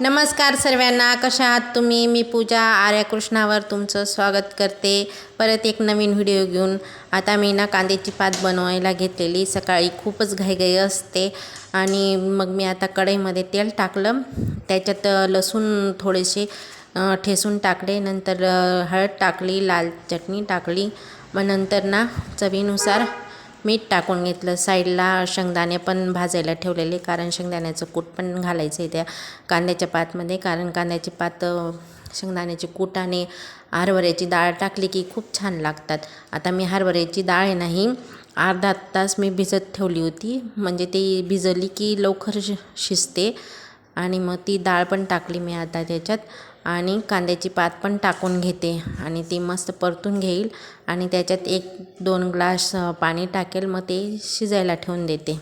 नमस्कार सर्वांना कशा आहात तुम्ही? मी पूजा आर्या कृष्णावर तुमचं स्वागत करते. परत एक नवीन व्हिडिओ घेऊन आता मी ना कांद्याची पात बनवायला घेतलेली. सकाळी खूपच घाईघाई असते आणि मग मी आता कढईमध्ये तेल टाकलं. त्याच्यात लसूण थोडेसे ठेसून टाकले. नंतर हळद टाकली लाल चटणी टाकली. मग नंतर ना चवीनुसार मीठ टाकून घेतलं. साईडला शेंगदाणे पण भाजायला ठेवलेले कारण शेंगदाण्याचं कूट पण घालायचं आहे त्या कांद्याच्या पातमध्ये. कारण कांद्याची पात शेंगदाण्याचे शेंगदाण्याची कूट आणि हरभऱ्याची डाळ टाकली की खूप छान लागतात. आता मी हरभऱ्याची डाळ आहे नाही अर्धा तास मी भिजत ठेवली होती. म्हणजे ती भिजली की लवकर शि शिजते. आणि मग ती डाळ पण टाकली मी आता त्याच्यात. आणि कांद्याची पात पण टाकून घेते. आणि ती मस्त परतून घेईल. आणि त्याच्यात एक दोन ग्लास पाणी टाकेल. मग ते शिजायला ठेवून देते.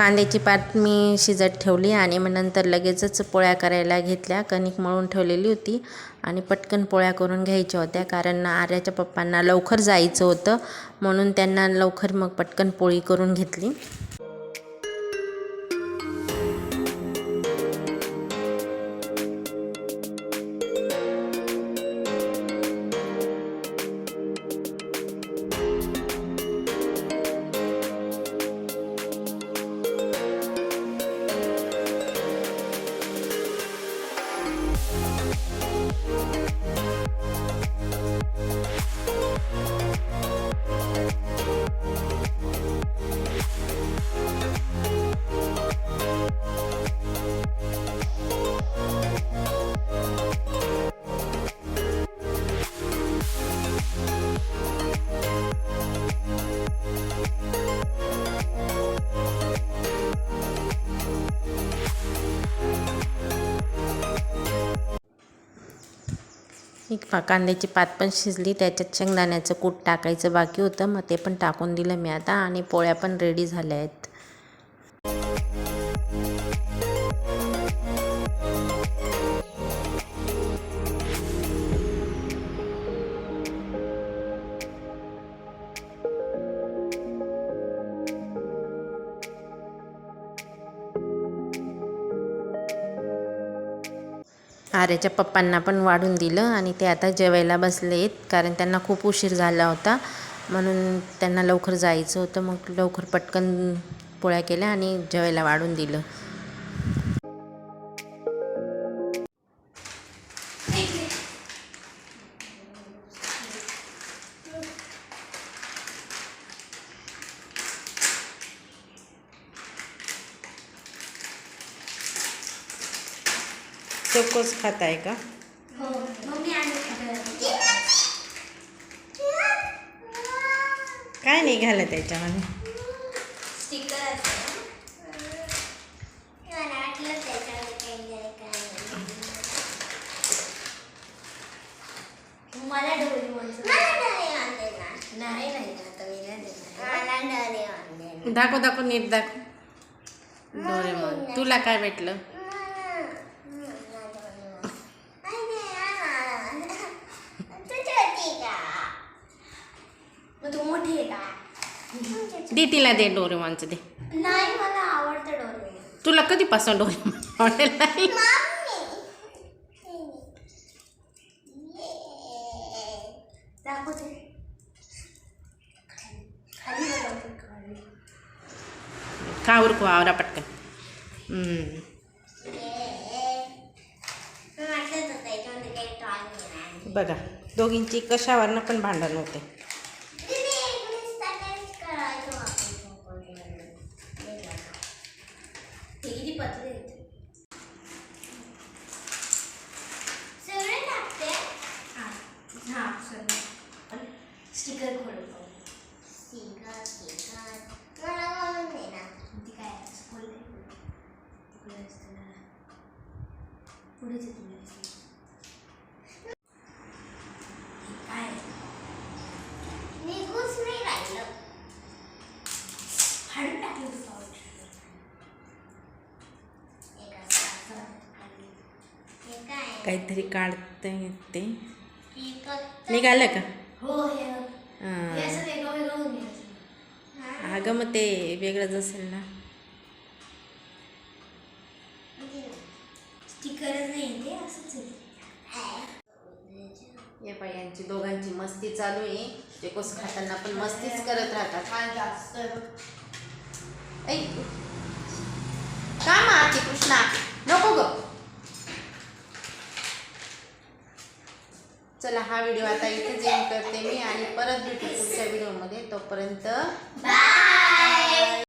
कांद्याची पात मी शिजत ठेवली आणि मग नंतर लगेचच पोळ्या करायला घेतल्या. कणिक मळून ठेवलेली होती आणि पटकन पोळ्या करून घ्यायच्या होत्या कारण आर्याच्या पप्पांना लवकर जायचं होतं म्हणून त्यांना लवकर मग पटकन पोळी करून घेतली. एक कांद्याची पात पण शिजली त्याच्यात शेंगदाण्याचं कूट टाकायचं बाकी होतं. मग ते पण टाकून दिलं मी आता आणि पोळ्या पण रेडी झाल्या आहेत. आर्याच्या पप्पांना पण वाढून दिलं आणि ते आता जेवायला बसले आहेत कारण त्यांना खूप उशीर झाला होता. म्हणून त्यांना लवकर जायचं होतं मग लवकर पटकन पोळ्या केल्या आणि जेवायला वाढून दिलं. चोकोस खात आहे का? हो मम्मी आणि काय नाही घालं त्याच्यामध्ये? दाखव दाखव नीट दाखव. डोरेमॉन तुला काय भेटलं मग तू मोठी आहे का दे तिला दे डोरेमॉनचं दे. नाही मला आवडतं डोरी तुला कधीपासून डोरेमॉन आवडेल नाही दाखवते खाली बघा, खाली. का उरकू आवरा पटकन. हम्म. मला वाटलंच होतं याच्यामध्ये काही toy नाही. बघा दोघींची कशावरनं पण भांडण होते दीदी, इकडे सगळ्यांनीच करायचं आपण चौकोनी. हे बघा. हे किती पतले आहेत. सगळे टाकते हां सर स्टिकर खोलतो स्टिकर स्टिकर मला म्हणून दे ना ती काय आहे? असं खोललंय. तिकडे असतं ना. पुढेच आहे तुम्ही काय आहे? निघूच नाही राहिलं फाडून टाकलं होतं पाऊच. एक असं असं. हे काय काहीतरी काढते ते स्टिकर निघालं का हो हे हे हां. अगं मग ते वेगळंच असेल ना या बाई यांची दोघांची मस्ती चालू आहे. चेकोस खाताना पण मस्तीच करत राहतात. हा जास्त? ऐ का मारते कृष्णा? नको ग. चला हा व्हिडिओ आता इथेच एंड करते मी आणि परत भेटू पुढच्या व्हिडिओमध्ये. तोपर्यंत बाय